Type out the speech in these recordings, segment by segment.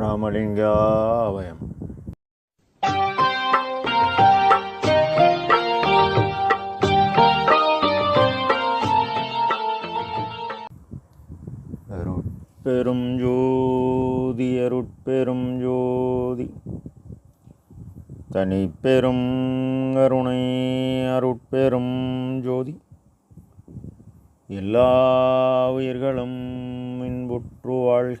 ராமலிங்காவயம் பெரும் ஜோதி அருட்பெரும் ஜோதி தனி பெரும் அருணை அருட்பெரும் ஜோதி எல்லா உயிர்களும் இன்புற்று வாழ்க.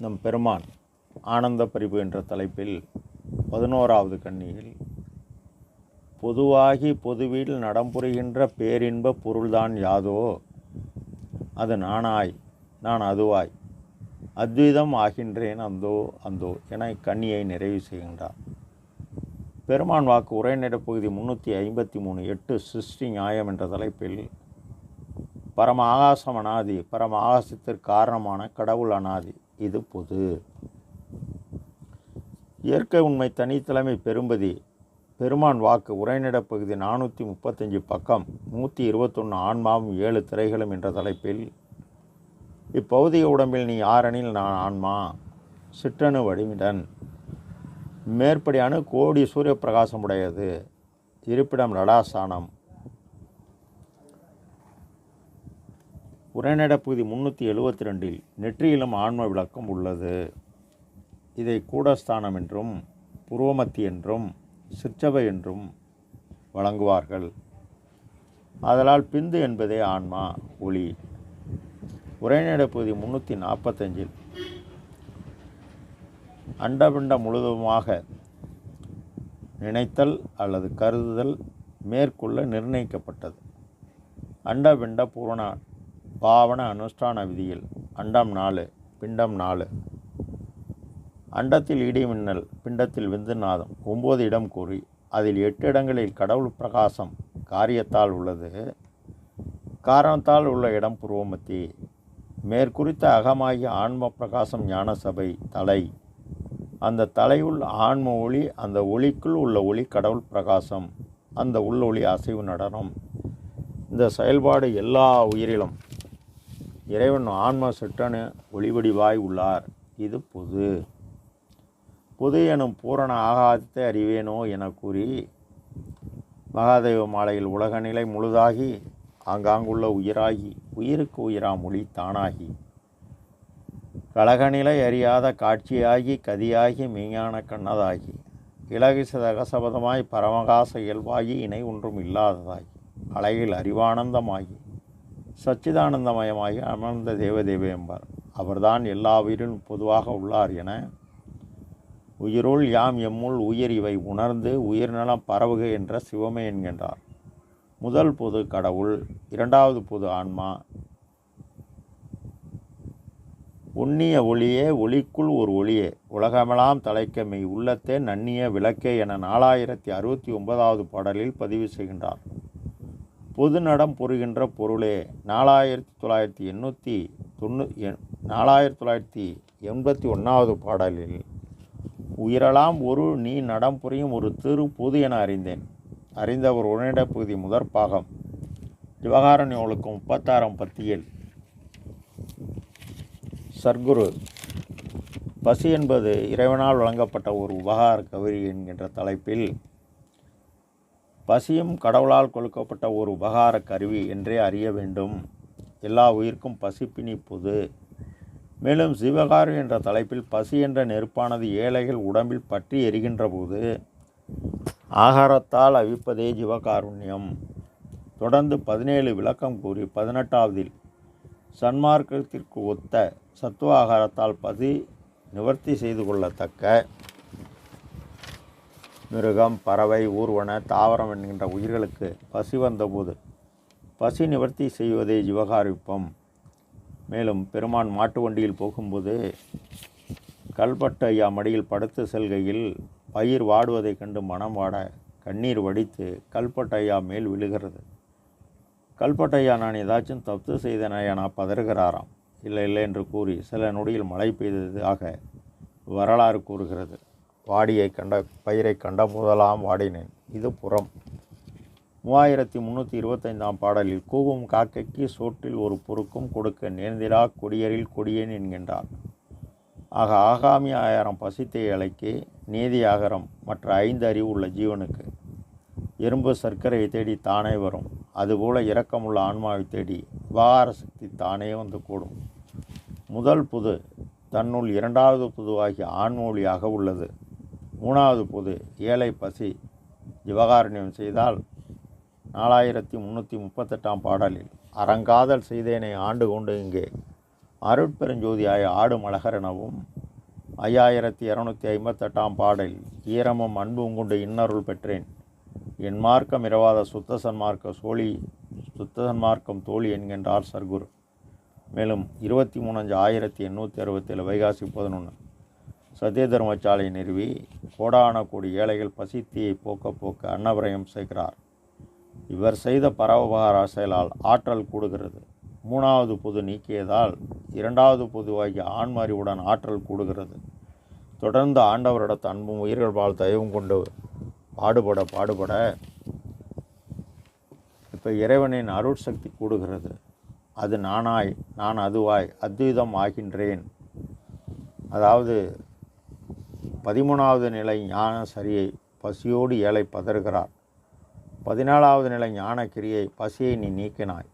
நம் பெருமான் ஆனந்த பரிவு என்ற தலைப்பில் பதினோராவது கண்ணியில் பொதுவாகி பொதுவில் நடம்புரிகின்ற பேரின்ப பொருள்தான் யாதோ? அது நானாய் நான் அதுவாய். அத்விதம் ஆகின்றேன் அந்தோ அந்தோ என கண்ணியை நிறைவு செய்கின்றார். பெருமான் வாக்கு உரைநடை பகுதி முன்னூற்றி ஐம்பத்தி மூணு எட்டு சிருஷ்டி நியாயம் என்ற தலைப்பில் பரம ஆகாசம் அனாதி பரம ஆகாசத்திற்கு காரணமான கடவுள் அனாதி. இது பொது. இயற்கை உண்மை தனித்தலைமை பெரும்பதி பெருமான் வாக்கு உரைநடப் பகுதி நானூற்றி முப்பத்தஞ்சு பக்கம் நூற்றி இருபத்தொன்று ஆன்மாவும் ஏழு திரைகளும் என்ற தலைப்பில் இப்பௌதிக உடம்பில் நீ ஆறனில் நான் ஆன்மா? சிற்றணு வடிவிடன். மேற்படி அணு கோடி சூரிய பிரகாசம் உடையது. இருப்பிடம் லடாசானம் உரைநடை பகுதி முன்னூற்றி எழுபத்தி ரெண்டில் நெற்றியிலும் ஆன்ம விளக்கம் உள்ளது. இதை கூடஸ்தானம் என்றும் புரோமத்தி என்றும் சிற்றவை என்றும் வழங்குவார்கள். அதனால் பிந்து என்பதே ஆன்மா ஒளி. உரைநடை பகுதி முன்னூற்றி நாற்பத்தஞ்சில் அண்டபிண்டம் முழுவதுமாக நினைத்தல் அல்லது கருதுதல் மேற்கொள்ள நிர்ணயிக்கப்பட்டது. அண்டபிண்ட பூரண பாவன அனுஷ்டான விதியில் அண்டம் நாலு பிண்டம் நாலு. அண்டத்தில் இடி மின்னல் பிண்டத்தில் விந்து நாதம் ஒம்பது இடம் கூறி அதில் எட்டு இடங்களில் கடவுள் பிரகாசம் காரியத்தால் உள்ளது. காரணத்தால் உள்ள இடம் புருவமத்தி. மேற்குறித்த அகமாகிய ஆன்ம பிரகாசம் ஞான சபை தலை. அந்த தலையுள் ஆன்ம ஒளி அந்த ஒளிக்குள் உள்ள ஒளி கடவுள் பிரகாசம். அந்த உள்ளொளி அசைவு நடனம். இந்த செயல்பாடு எல்லா உயிரிலும் இறைவன் ஆன்ம சிற்றனு ஒளிவடிவாய் உள்ளார். இது பொது. பொது எனும் பூரண ஆகாதத்தை அறிவேனோ என கூறி மகாதேவ மாலையில் உலக நிலை முழுதாகி ஆங்காங்குள்ள உயிராகி உயிருக்கு உயிராம் மொழி தானாகி. கழகநிலை அறியாத காட்சியாகி கதியாகி மெய்ஞான கண்ணதாகி. இலகிசதகசபதமாய் பரமகாச இயல்பாகி இணை ஒன்றும் இல்லாததாகி. அழகில் அறிவானந்தமாகி. சச்சிதானந்தமயமாகி அமர்ந்த தேவதேவ என்பார். அவர்தான் எல்லா உயிரிலும் பொதுவாக உள்ளார் என உயிருள் யாம் எம்முள் உயிர் இவை உணர்ந்து உயிர்நலம் பரவுக என்ற சிவமே என்கின்றார். முதல் பொது கடவுள் இரண்டாவது பொது ஆன்மா. உண்ணிய ஒளியே ஒளிக்குள் ஒரு ஒளியே. உலகமெல்லாம் தலைக்க மெய் உள்ளத்தே நன்னிய விளக்கே என நாலாயிரத்தி அறுபத்தி ஒன்பதாவது பாடலில் பதிவு செய்கின்றார். பொது நடம் புரிகின்ற பொருளே. நாலாயிரத்தி தொள்ளாயிரத்தி எண்ணூற்றி தொண்ணூ நாலாயிரத்தி தொள்ளாயிரத்தி எண்பத்தி ஒன்றாவது பாடலில் உயிரெல்லாம் ஒரு நீ நடம் புரியும் ஒரு திரு பொது என அறிந்தேன். அறிந்தவர் உடனிட பகுதி முதற் பாகம். விவகார நூலுக்கு முப்பத்தாறாம் பத்தியில். சர்க்குரு பசி என்பது இறைவனால் வழங்கப்பட்ட ஒரு உபகார கவிரி என்கின்ற தலைப்பில் பசியும் கடவுளால் கொடுக்கப்பட்ட ஒரு உபகார கருவி என்றே அறிய வேண்டும். எல்லா உயிர்க்கும் பசிப்பினி பொது மேலும் சிவகாரு என்ற தலைப்பில் பசி என்ற நெருப்பானது ஏழைகள் உடம்பில் பற்றி எரிகின்ற போது ஆகாரத்தால் அவிப்பதே ஜீவகாருண்யம். தொடர்ந்து பதினேழு விளக்கம் கூறி பதினெட்டாவதில் சன்மார்க்கத்திற்கு ஒத்த சத்துவ ஆகாரத்தால் பசி நிவர்த்தி செய்து கொள்ளத்தக்க மிருகம் பறவை ஊர்வன தாவரம் என்கின்ற உயிர்களுக்கு பசி வந்தபோது பசி நிவர்த்தி செய்வதே ஜீவகாரிப்பம். மேலும் பெருமான் மாட்டு வண்டியில் போகும்போது கல்பட்டு ஐயா மடியில் படுத்து செல்கையில் பயிர் வாடுவதைக் கண்டு மனம் வாட கண்ணீர் வடித்து கல்பட்டையா மேல் விழுகிறது. கல்பட்டையா நான் ஏதாச்சும் தப்பு செய்தனையா நான் பதறுகிறாராம். இல்லை இல்லை என்று கூறி சில நொடியில் மழை பெய்ததாக வரலாறு கூறுகிறது. வாடியை கண்ட பயிரை கண்ட முதலாம் வாடினேன். இது புறம். மூவாயிரத்தி முந்நூற்றி இருபத்தைந்தாம் பாடலில் கூவும் காக்கைக்கு சோற்றில் ஒரு பொறுக்கும் கொடுக்க நேர்ந்திரா கொடியரில் கொடியேன் என்கின்றார். ஆக ஆகாமி ஆயிரம் பசித்தை அழைக்கி நீதி ஆகரம் மற்ற ஐந்து அறிவு உள்ள ஜீவனுக்கு. எறும்பு சர்க்கரையை தேடி தானே வரும். அதுபோல இரக்கமுள்ள ஆன்மாவை தேடி விவகார சக்தி தானே வந்து கூடும். முதல் புது தன்னுள் இரண்டாவது புதுவாகிய ஆண்மொழியாக உள்ளது. மூணாவது புது ஏழை பசி ஜிவகாரண்யம் செய்தால் நாலாயிரத்தி முந்நூற்றி முப்பத்தெட்டாம் பாடலில் அறங்காதல் செய்தேனை ஆண்டு கொண்டு இங்கே அருட்பெருஞ்சோதியாய ஆடு மலகர் ஐயாயிரத்தி இரநூத்தி ஐம்பத்தெட்டாம் பாடலில் ஈரமும் அன்பும் கொண்டு இன்னருள் பெற்றேன். என் மார்க்கம் இரவாத சுத்த சன்மார்க்க சோழி சுத்த சன்மார்க்கம் தோழி என்கின்றார் சர்க்குரு. மேலும் இருபத்தி மூணஞ்சு ஆயிரத்தி எண்ணூற்றி அறுபத்தேழு வைகாசி பதினொன்று சத்திய தர்மசாலை நிறுவி கோடான கோடி ஏழைகள் பசித்தியை போக்க போக்க அன்னவரையும் செய்கிறார். இவர் செய்த பரவபகார செயலால் ஆற்றல் கூடுகிறது. மூணாவது பொது நீக்கியதால் இரண்டாவது பொதுவாகிய ஆண்மறிவுடன் ஆற்றல் கூடுகிறது. தொடர்ந்து ஆண்டவரிடத்து அன்பும் உயிர்கள் வாழ் தயவும் கொண்டு பாடுபட பாடுபட இப்போ இறைவனின் அருட்சக்தி கூடுகிறது. அது நானாய் நான் அதுவாய் அத்வைதம் ஆகின்றேன். அதாவது பதிமூணாவது நிலை ஞான சரியை பசியோடு ஏழை பதறுகிறார். பதினாலாவது நிலை ஞான கிரியை பசியை நீ நீக்கினாய்.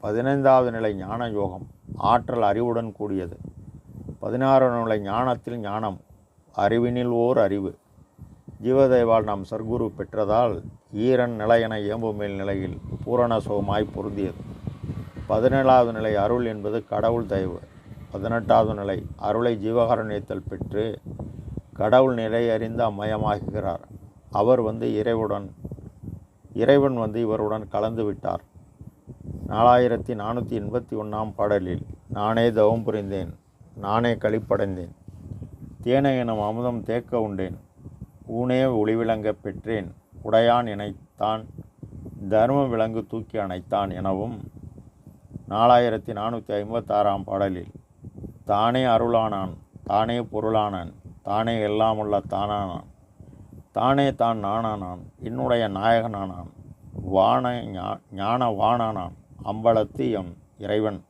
பதினைந்தாவது நிலை ஞான யோகம் ஆற்றல் அறிவுடன் கூடியது. பதினாறாவது நிலை ஞானத்தில் ஞானம் அறிவினில் ஓர் அறிவு. ஜீவதேவால் நாம் சர்க்குரு பெற்றதால் ஈரன் நிலையென ஏம்புமேல் நிலையில் பூரண சுகமாய் பொருந்தியது. பதினேழாவது நிலை அருள் என்பது கடவுள் தயவு. பதினெட்டாவது நிலை அருளை ஜீவகாரண்யத்தில் பெற்று கடவுள் நிலை அறிந்து அம்மயமாகுகிறார் அவர் வந்து இறைவுடன் இறைவன் வந்து இவருடன் கலந்து விட்டார். நாலாயிரத்தி நானூற்றி எண்பத்தி ஒன்றாம் பாடலில் நானே தவம் புரிந்தேன் நானே கழிப்படைந்தேன் தேனை எனும் அமுதம் தேக்க உண்டேன் ஊனே ஒளிவிளங்க பெற்றேன் உடையான் இணைத்தான் தர்மம் விலங்கு தூக்கி அணைத்தான் எனவும் நாலாயிரத்தி நானூற்றி ஐம்பத்தாறாம் பாடலில் தானே அருளானான் தானே பொருளானான் தானே எல்லாமுள்ள தானானான். தானே தான் நானானான். என்னுடைய நாயகனானான். வான ஞான வானானான் அம்பலத்து எம் இறைவன்.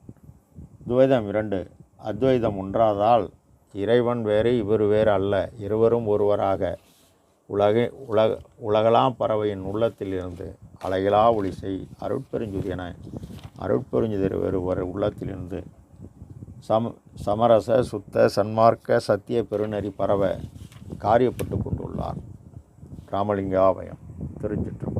துவைதம் இரண்டு. அத்வைதம் ஒன்றாதால் இறைவன் வேறு இவர் வேறு அல்ல. இருவரும் ஒருவராக உலகே உலக உலகலாம் பறவையின் உள்ளத்திலிருந்து அலைகளா ஒளிசை அருட்பெருஞ்சுதியன. அருட்பெருஞ்சுதி வேறு ஒரு உள்ளத்திலிருந்து சம சமரச சுத்த சன்மார்க்க சத்திய பெருநெறி பரவ காரியப்பட்டு கொண்டுள்ளார் ராமலிங்காபயம் திருச்சிற்றம்பலம்